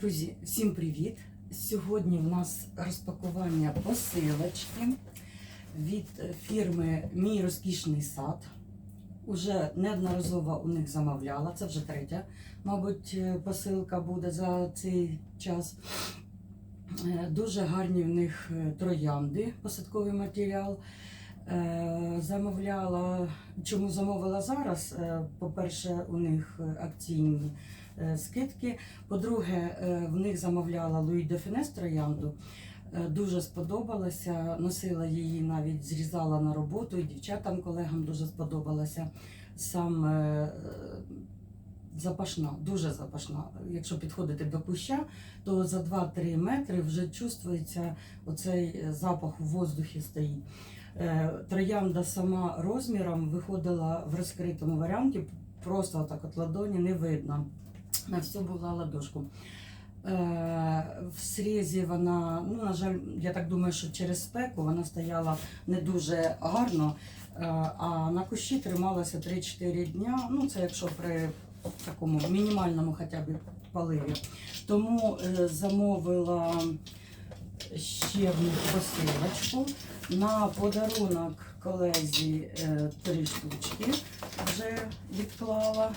Друзі, всім привіт! Сьогодні в нас розпакування посилочки від фірми Мій розкішний сад. Уже неодноразово у них замовляла. Це вже третя, мабуть, посилка буде за цей час. Е, Дуже гарні в них е, троянди, посадковий матеріал. Е, Замовляла, чому замовила зараз? Е, По-перше, у них акційні е, скидки. По-друге, в них замовляла Луї де Фінес Дуже сподобалася. Носила її, навіть зрізала на роботу, і дівчатам, колегам дуже сподобалася. Сам запашна, дуже запашна. Якщо підходити до куща, то за 2-3 метри вже чувствується оцей запах у воздухі стоїть. Е, Троянда сама розміром виходила в розкритому варіанті, просто отак от ладоні не видно. На всю була ладошку. Е, В срізі вона, ну, на жаль, я так думаю, що через спеку вона стояла не дуже гарно, е, а на кущі трималася 3-4 дня. Ну, це якщо при такому мінімальному хоча б поливі. Тому замовила ще в них посилочку. На подарунок колезі е, три штучки вже відклала.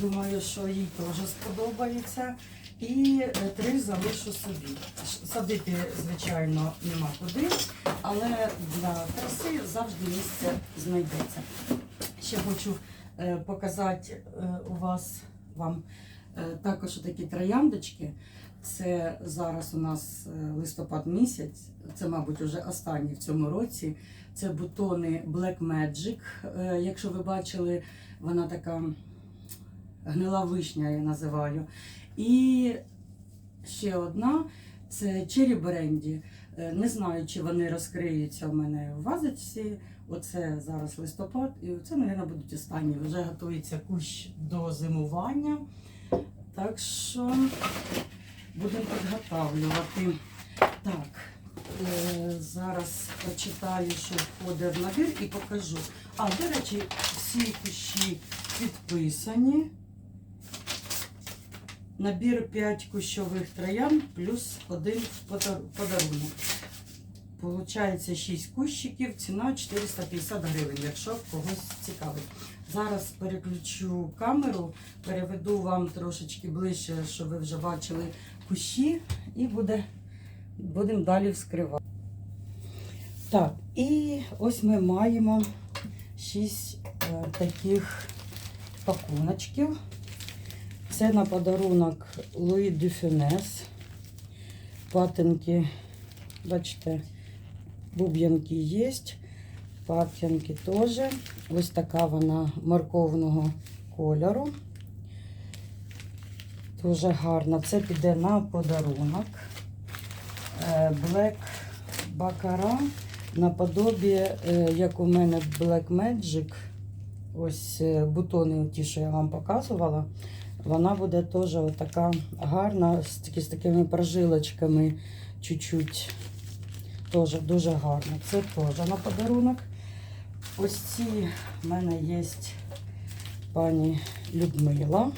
Думаю, що їй теж сподобається. І е, три залишу собі. Садити, звичайно, нема куди, але для краси завжди місце знайдеться. Ще хочу е, показати у вас вам також такі трояндочки. Це зараз у нас е, листопад місяць, це, мабуть, вже останній в цьому році. Це бутони Black Magic. Е, Якщо ви бачили, вона така гнила вишня, я називаю. І ще одна це Brandy. Е, Не знаю, чи вони розкриються в мене в вазочці. Оце зараз листопад, і це, мабуть, будуть останні. Вже готується кущ до зимування. Так що будемо підготавлювати. Так, е, зараз прочитаю, що входить в набір, і покажу. А, до речі, всі кущі підписані. Набір 5 кущових троян плюс один подарунок. Получається 6 кущиків, ціна 450 гривень, якщо когось цікавить. Зараз переключу камеру, переведу вам трошечки ближче, щоб ви вже бачили кущі, і буде, будемо далі вскривати. Так, і ось ми маємо 6 е, таких пакуночків. Це на подарунок Луї Дюфюнес. Патинки, бачите, буб'янки є, патинки теж. Ось така вона морковного кольору. Дуже гарна. Це піде на подарунок. Е, Black Baccarat наподобі, е, як у мене Black Magic. Ось е, бутони, ті, що я вам показувала. Вона буде теж така гарна, з такими прожилочками чуть-чуть. Теж дуже гарно. Це теж на подарунок. Ось ці в мене є пані Людмила.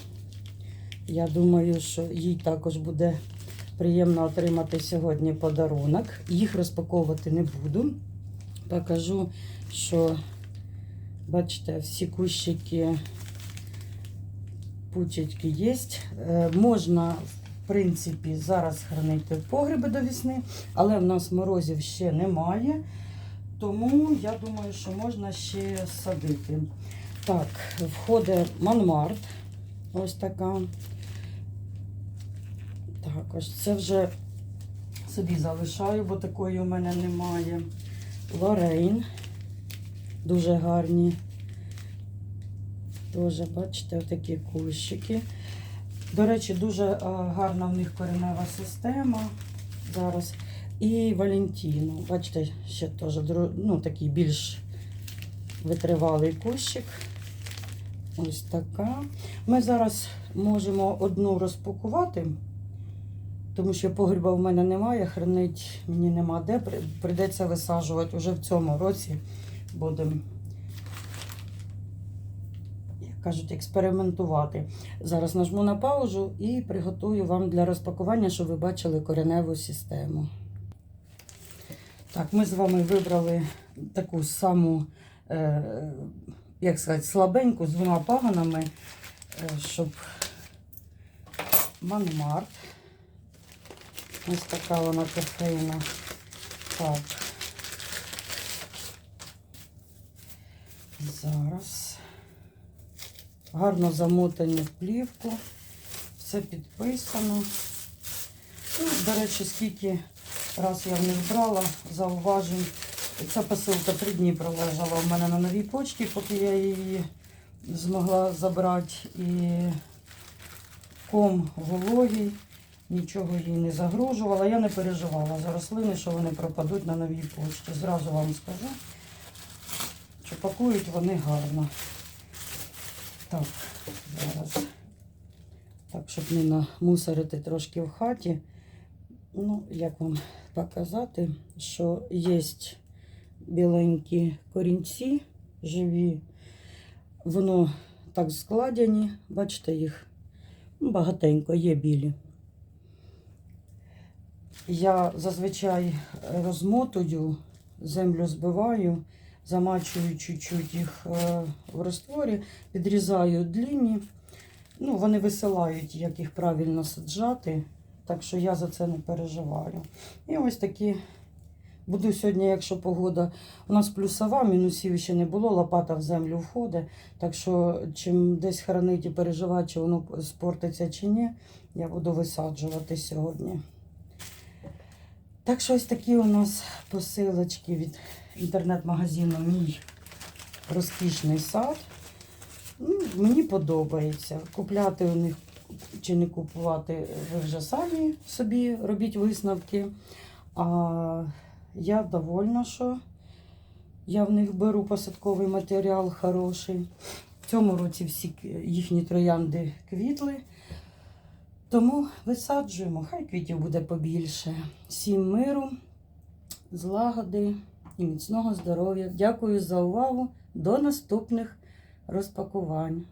Я думаю, що їй також буде приємно отримати сьогодні подарунок. Їх розпаковувати не буду. Покажу, що, бачите, всі кущики пучечки є. Е, Можна, в принципі, зараз хранити в погребі до весни, але в нас морозів ще немає. Тому я думаю, що можна ще садити. Так, входить Монмарт. Ось така. Так, це вже собі залишаю, бо такої у мене немає. Лорейн. Дуже гарні. Теж, бачите, отакі кущики. До речі, дуже гарна в них коренева система зараз. І Валентіно. Бачите, ще теж ну, такий більш витривалий кущик. Ось така. Ми зараз можемо одну розпакувати, тому що погріба в мене немає, хранить мені нема де. При- Прийдеться висаджувати уже в цьому році. Будемо як кажуть, експериментувати. Зараз нажму на паузу і приготую вам для розпакування, щоб ви бачили кореневу систему. Так, ми з вами вибрали таку саму, е, як сказати, слабеньку з двома паганами, е, щоб манмарт. Ось така вона кофейна. Так. Зараз. Гарно замотані в плівку. Все підписано. Ну, до речі, скільки раз я в них брала, зауважень. Ця посилка три дні пролежала в мене на новій почті, поки я її змогла забрати. І ком вологий, нічого їй не загрожувала. Я не переживала за рослини, що вони пропадуть на новій почті. Зразу вам скажу, що пакують вони гарно. Так, зараз. Так, щоб не намусорити трошки в хаті. Ну, як вам показати, що є біленькі корінці живі. Воно так складені, бачите їх багатенько, є білі. Я зазвичай розмотую, землю збиваю, замачую чуть-чуть їх е, в ростворі, підрізаю длінні. Ну, вони висилають, як їх правильно саджати, так що я за це не переживаю. І ось такі. Буду сьогодні, якщо погода у нас плюсова, мінусів ще не було, лопата в землю входить. Так що, чим десь хранить і переживати, чи воно спортиться чи ні, я буду висаджувати сьогодні. Так що ось такі у нас посилочки від інтернет-магазину Мій розкішний сад. Ну, мені подобається. Купляти у них чи не купувати, ви вже самі собі робіть висновки. А я довольна, що я в них беру посадковий матеріал хороший. В цьому році всі їхні троянди квітли. Тому висаджуємо, хай квітів буде побільше. Всім миру, злагоди і міцного здоров'я. Дякую за увагу. До наступних розпакувань.